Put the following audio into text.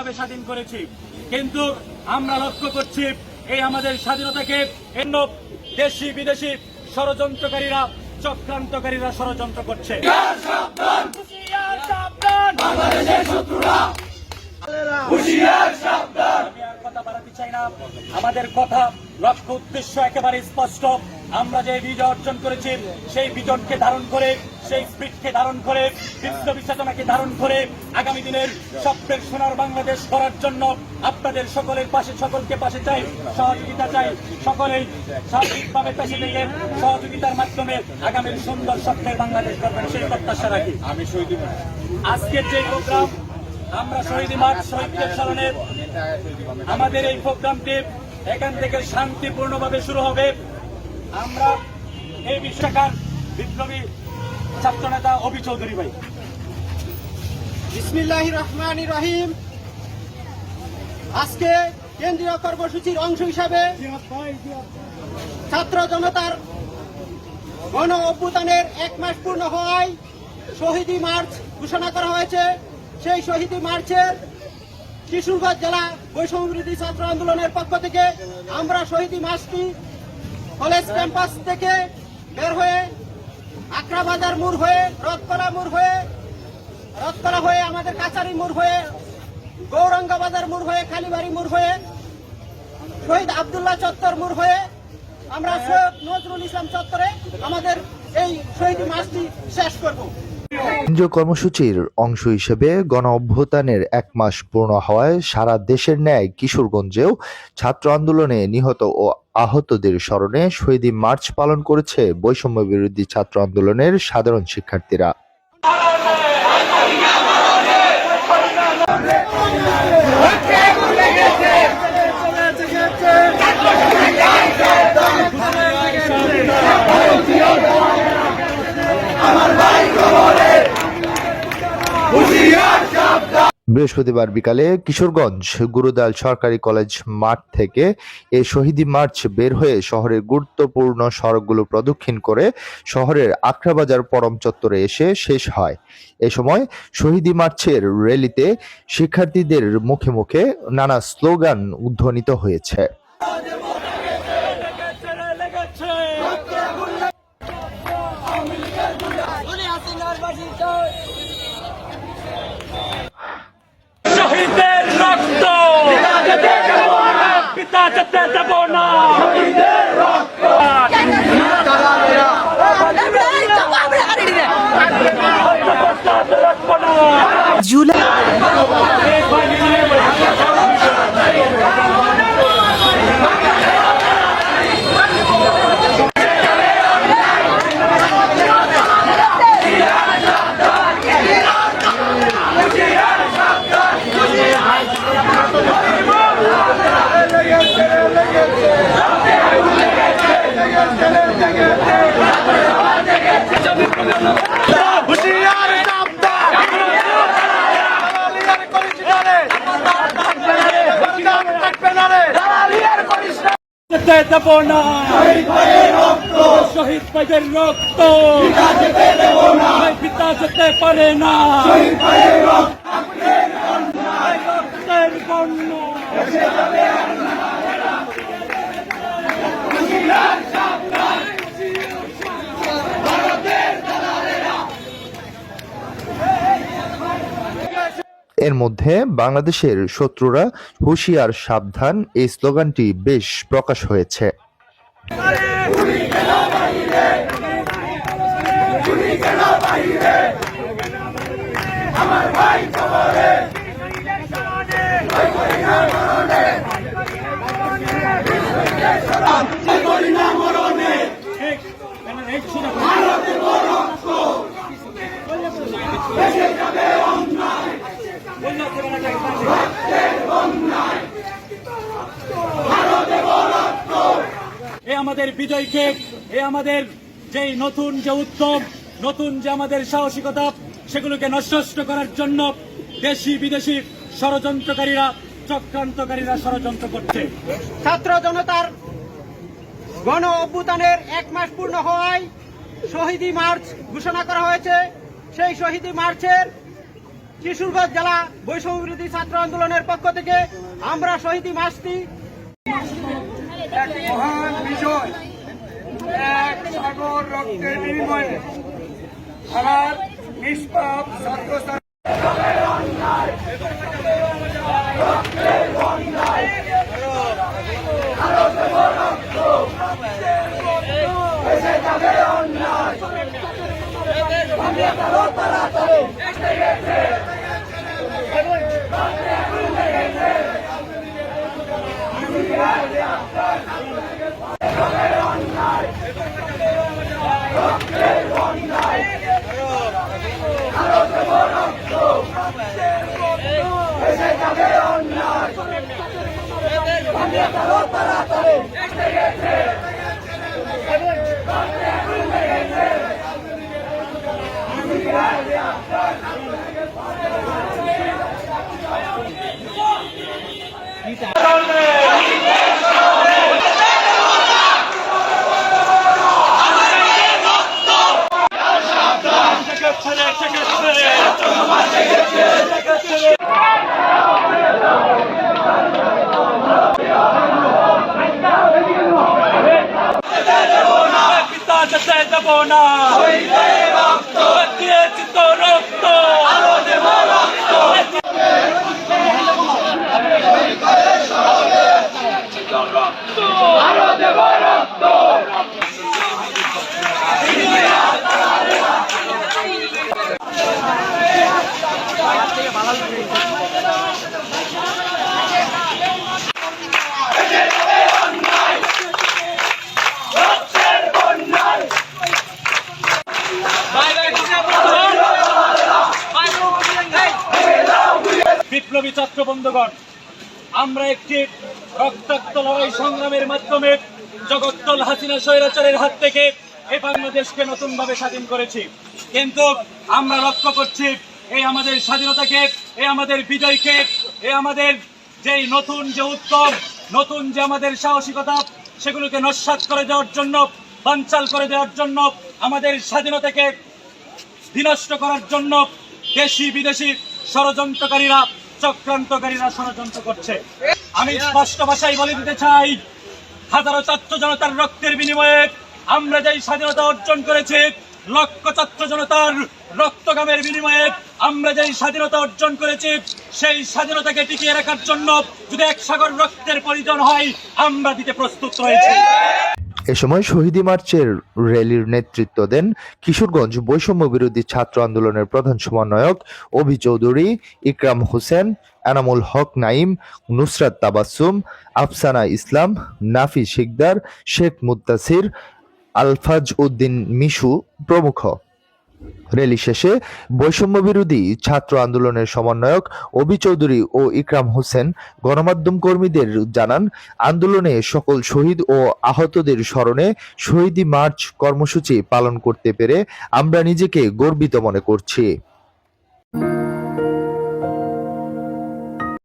ভাবে স্বাধীন করেছি। কিন্তু আমরা লক্ষ্য করছি এই আমাদের স্বাধীনতাকে এন্য দেশি বিদেশি ষড়যন্ত্রকারীরা, চক্রান্তকারীরা ষড়যন্ত্র করছে। আমাদের কথা, লক্ষ্য, উদ্দেশ্য একেবারে স্পষ্ট। আমরা যে বিজয় অর্জন করেছি সেই বিজনকে ধারণ করে সেই স্পিডকে ধারণ করে বিপ্লবী চেতনাকে ধারণ করে আগামী দিনের স্বপ্নের সোনার বাংলাদেশ করার জন্য আপনাদের সকলের পাশে সকলকে পাশে চাই সহযোগিতা চাই সকলেই সার্বিকভাবে পেশে থেকে সহযোগিতার মাধ্যমে আগামীর সুন্দর স্বপ্নের বাংলাদেশ করবেন সেই প্রত্যাশা রাখি। আমি শহীদ আজকের যে প্রোগ্রাম আমরা শহীদ মার্চ শহীদদের স্মরণে আমাদের এই প্রোগ্রামটি এখান থেকে শান্তিপূর্ণভাবে শুরু হবে। আমরা এই বিশ্বকার বিপ্লবী ছাত্রনেতা অভি চৌধুরী ভাই। বিসমিল্লাহ রহমান রহিম। আজকে কেন্দ্রীয় কর্মসূচির অংশ হিসাবে ছাত্র জনতার গণ অভ্যুত্থানের এক মাস পূর্ণ হওয়ায় শহীদি মার্চ ঘোষণা করা হয়েছে। সেই শহীদি মার্চের কিশোরগঞ্জ জেলা বৈষম্যবিরোধী ছাত্র আন্দোলনের পক্ষ থেকে আমরা শহীদি মার্চটি কলেজ ক্যাম্পাস থেকে বের হয়ে আকরাবাজার মোড় হয়ে, রথতলা মোড় হয়ে, রথতলা হয়ে আমাদের কাছারি মোড় হয়ে গৌরঙ্গাবাজার মোড় হয়ে খালিবাড়ি মোড় হয়ে, শহীদ আবদুল্লাহ চত্বর মোড় হয়ে আমরা সৈয়দ নজরুল ইসলাম চত্বরে আমাদের এই শহীদ মাসটি শেষ করব। কেন্দ্রীয় কর্মসূচির অংশ হিসেবে গণ অভ্যুত্থানের এক মাস পূর্ণ হওয়ায় সারা দেশের ন্যায় কিশোরগঞ্জেও ছাত্র আন্দোলনে নিহত ও আহতদের স্মরণে শহীদী মার্চ পালন করেছে বৈষম্য বিরোধী ছাত্র আন্দোলনের সাধারণ শিক্ষার্থীরা। বৃহস্পতিবার বিকালে কিশোরগঞ্জ গুরুদাল সরকারি কলেজ মাঠ থেকে এ শহীদী মার্চ বের হয়ে শহরের গুরুত্বপূর্ণ সড়কগুলো প্রদক্ষিণ করে শহরের আখড়াবাজার পরম চত্বরে এসে শেষ হয়। এ সময় শহীদী মার্চের র্যালিতে শিক্ষার্থীদের মুখে মুখে নানা স্লোগান উদ্ধনিত হয়েছে। পিতা যেতে দেব না রাখব যেতে দেব না। শহীদ ভাইদের রক্ত। পিতা যেতে পারে না। বন্য এর মধ্যে বাংলাদেশের শত্রুরা হুঁশিয়ার সাবধান এই স্লোগানটি বেশ প্রকাশ হয়েছে। আমাদের বিজয়কে, এ আমাদের যেই নতুন যে উদ্যম নতুন যে আমাদের সাহসিকতা, সেগুলোকে নষ্ট করার জন্য দেশি বিদেশি ষড়যন্ত্রকারীরা, চক্রান্তকারীরা ষড়যন্ত্র করছে। ছাত্র জনতার গণ অভ্যুত্থানের এক মাস পূর্ণ হওয়ায় শহীদি মার্চ ঘোষণা করা হয়েছে। সেই শহীদি মার্চের কিশোরগঞ্জ জেলা বৈষম্য বিরোধী ছাত্র আন্দোলনের পক্ষ থেকে আমরা শহীদি মার্চটি এক মহান বিজয় এক সাগর রক্তের বিনিময়ে আমার নিষ্পাপ ছাত্র পিতা যেতে দেব না। বিপ্লবী ছাত্র বন্ধুগণ, আমরা একটি রক্তাক্ত লড়াই সংগ্রামের মাধ্যমে জগত্তল হাসিনা স্বৈরাচারের হাত থেকে এই বাংলাদেশকে নতুন ভাবে স্বাধীন করেছি। কিন্তু আমরা লক্ষ্য করছি এই আমাদের স্বাধীনতাকে এই আমাদের বিজয়কে এই আমাদের যেই নতুন যে উদ্যম নতুন যে আমাদের সাহসিকতা, সেগুলোকে নস্বাত করে দেওয়ার জন্য, বানচাল করে দেওয়ার জন্য, আমাদের স্বাধীনতাকে বিনষ্ট করার জন্য দেশি বিদেশি ষড়যন্ত্রকারীরা চক্রান্তকারীরা ষড়যন্ত্র করছে। আমি স্পষ্ট ভাষায় বলে দিতে চাই, হাজারো ছাত্র জনতার রক্তের বিনিময়ে আমরা যেই স্বাধীনতা অর্জন করেছি, লক্ষ ছাত্র জনতার রক্তগামের বিনিময়ে আমরা যেই স্বাধীনতা অর্জন করেছি, সেই স্বাধীনতাকে টিকিয়ে রাখার জন্য যদি এক সাগর রক্তের প্রয়োজন হয়, আমরা দিতে প্রস্তুত রয়েছি এ সময় শহীদি মার্চের র্যালির নেতৃত্ব দেন কিশোরগঞ্জ বৈষম্য বিরোধী ছাত্র আন্দোলনের প্রধান সমন্বয়ক অভি চৌধুরী, ইকরাম হোসেন, এনামুল হক নাইম, নুসরাত তাবাসুম আফসানা ইসলাম, নাফি শিকদার, শেখ মুত্তাসির, আলফাজ উদ্দিন মিশু প্রমুখ। র্যালি শেষে বৈষম্য বিরোধী ছাত্র আন্দোলনের সমন্বয়ক অবি চৌধুরী ও ইকরাম হোসেন গণমাধ্যম কর্মীদের জানান, আন্দোলনে সকল শহীদ ও আহতদের স্মরণে শহীদি মার্চ কর্মসূচি পালন করতে পেরে আমরা নিজেকে গর্বিত মনে করছি।